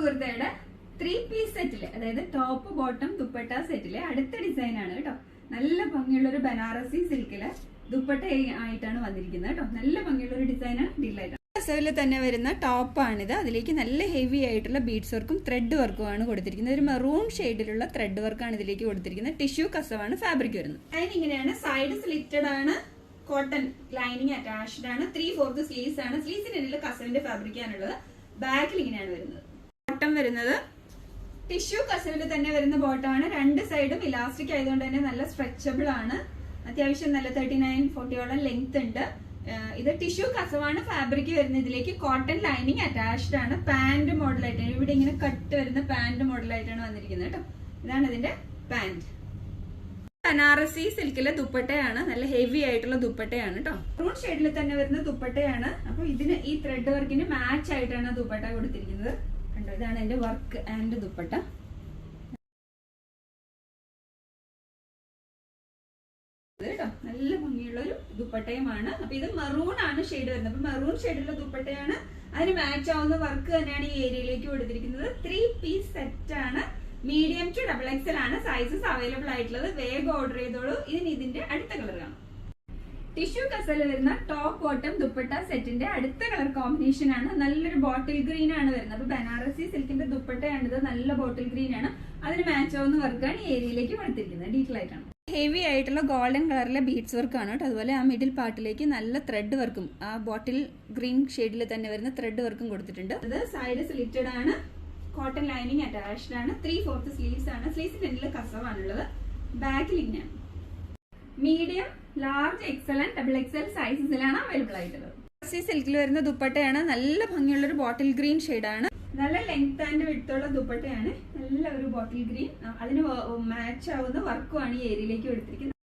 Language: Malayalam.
കുർത്തയുടെ ത്രീ പീസ് സെറ്റിൽ അതായത് ടോപ്പ് ബോട്ടം ദുപ്പട്ട സെറ്റിലെ അടുത്ത ഡിസൈൻ ആണ് കേട്ടോ. നല്ല ഭംഗിയുള്ള ഒരു ബനാറസി സിൽക്കിൽ ദുപ്പട്ട ആയിട്ടാണ് വന്നിരിക്കുന്നത് കേട്ടോ. നല്ല ഭംഗിയുള്ള ഒരു ഡിസൈനാണ് ഡീലായിട്ട് കസവിൽ തന്നെ വരുന്ന ടോപ്പാണിത് അതിലേക്ക് നല്ല ഹെവി ആയിട്ടുള്ള ബീഡ്സ് വർക്കും ത്രെഡ് വർക്കും ആണ് കൊടുത്തിരിക്കുന്നത്. ഒരു മെറൂൺ ഷെയ്ഡിലുള്ള ത്രെഡ് വർക്കാണ് ഇതിലേക്ക് കൊടുത്തിരിക്കുന്നത്. ടിഷ്യൂ കസവാണ് ഫാബ്രിക് വരുന്നത്. അതിനിങ്ങനെയാണ് സൈഡ് സ്ലിറ്റഡ് ആണ്. കോട്ടൺ ലൈനിങ് അറ്റാച്ച്ഡ് ആണ്. ത്രീ ഫോർത്ത് സ്ലീവ്സ് ആണ്. സ്ലീവ്സിന് കസവിന്റെ ഫാബ്രിക് ആണുള്ളത്. ബാക്കിൽ ഇങ്ങനെയാണ് വരുന്നത്. ബോട്ടം വരുന്നത്. ടിഷ്യൂ കസവിൽ തന്നെ വരുന്ന ബോട്ടാണ്. രണ്ട് സൈഡും ഇലാസ്റ്റിക് ആയതുകൊണ്ട് തന്നെ നല്ല സ്ട്രെച്ചബിൾ ആണ്. അത്യാവശ്യം നല്ല തേർട്ടി നയൻ ഫോർട്ടിയോളം ലെങ്ത് ഉണ്ട് ഇത് ടിഷ്യൂ കസവാണ് ഫാബ്രിക് വരുന്നത്. ഇതിലേക്ക് കോട്ടൺ ലൈനിങ് അറ്റാച്ച്ഡ് ആണ്. പാന്റ് മോഡലായിട്ടാണ് ഇവിടെ ഇങ്ങനെ കട്ട് വരുന്ന പാന്റ് മോഡലായിട്ടാണ് വന്നിരിക്കുന്നത് കേട്ടോ. ഇതാണ് ഇതിന്റെ പാന്റ് ബനാറസി സിൽക്കിലെ ദുപ്പട്ടയാണ്. നല്ല ഹെവി ആയിട്ടുള്ള ദുപ്പട്ടയാണ് കേട്ടോ. റൂൺ ഷെയ്ഡിൽ തന്നെ വരുന്ന ദുപ്പട്ടയാണ്. അപ്പൊ ഇതിന് ഈ ത്രെഡ് വർക്കിന് മാച്ച് ആയിട്ടാണ് ദുപ്പട്ട കൊടുത്തിരിക്കുന്നത്. കണ്ടോ? ഇതാണ് എന്റെ വർക്ക് ആൻഡ് ദുപ്പട്ട. കേട്ടോ നല്ല ഭംഗിയുള്ള ഒരു ദുപ്പട്ടയുമാണ്. അപ്പൊ ഇത് മെറൂൺ ആണ് ഷെയ്ഡ് വരുന്നത്. അപ്പൊ മെറൂൺ ഷെയ്ഡുള്ള ദുപ്പട്ടയാണ് അതിന് മാച്ച് ആവുന്ന വർക്ക് തന്നെയാണ് ഈ ഏരിയയിലേക്ക് കൊടുത്തിരിക്കുന്നത്. ത്രീ പീസ് സെറ്റ് ആണ്. മീഡിയം ടു ഡബിൾ എക്സൽ ആണ്. സൈസസ് അവൈലബിൾ ആയിട്ടുള്ളത്. വേഗം ഓർഡർ ചെയ്തോളൂ. ഇതിന് ഇതിന്റെ അടുത്ത കളർ കാണാം. ടിഷ്യൂ കസൽ വരുന്ന ടോപ്പ് ബോട്ടം ദുപ്പട്ട സെറ്റിന്റെ അടുത്ത കളർ കോമ്പിനേഷൻ ആണ്. നല്ലൊരു ബോട്ടിൽ ഗ്രീൻ ആണ് വരുന്നത്. ബനാറസി സിൽക്കിന്റെ ദുപ്പട്ടയാണിത്. നല്ല ബോട്ടിൽ ഗ്രീൻ ആണ്. അതിന് മാച്ച് ആവുന്ന വർക്കാണ് ഈ ഏരിയയിലേക്ക് കൊടുത്തിരിക്കുന്നത്. ഡീറ്റെയിൽ ആയിട്ടാണ്. ഹെവി ആയിട്ടുള്ള ഗോൾഡൻ കളറിലെ ബീഡ്സ് വർക്കാണ് കേട്ടോ. അതുപോലെ ആ മിഡിൽ പാർട്ടിലേക്ക് നല്ല ത്രെഡ് വർക്കും ആ ബോട്ടിൽ ഗ്രീൻ ഷെയ്ഡിൽ തന്നെ വരുന്ന ത്രെഡ് വർക്കും കൊടുത്തിട്ടുണ്ട്. അത് സൈഡ് സ്ലിറ്റഡ് ആണ്. കോട്ടൺ ലൈനിങ് അറ്റാച്ച്ഡ് ആണ്. ത്രീ ഫോർത്ത് സ്ലീവ്സ് ആണ്. സ്ലീവ്സിന്റെ എൻഡിൽ കസവാണുള്ളത്. ബാക്കിൽ medium large XL and double XL സൈസസിലാണ് available ആയിട്ടുള്ളത്. ഫസ്റ്റ് സിൽക്കിൽ വരുന്ന ദുപ്പട്ടയാണ്. നല്ല ഭംഗിയുള്ള ഒരു ബോട്ടിൽ ഗ്രീൻ ആണ്. നല്ല ലെങ്ത് ആൻഡ് വിടുത്തുള്ള ദുപ്പട്ടയാണ്. നല്ല ഒരു ബോട്ടിൽ ഗ്രീൻ അതിന് മാച്ച് ആവുന്ന വർക്കുമാണ് ഈ ഏരിയയിലേക്ക് എടുത്തിരിക്കുന്നത്.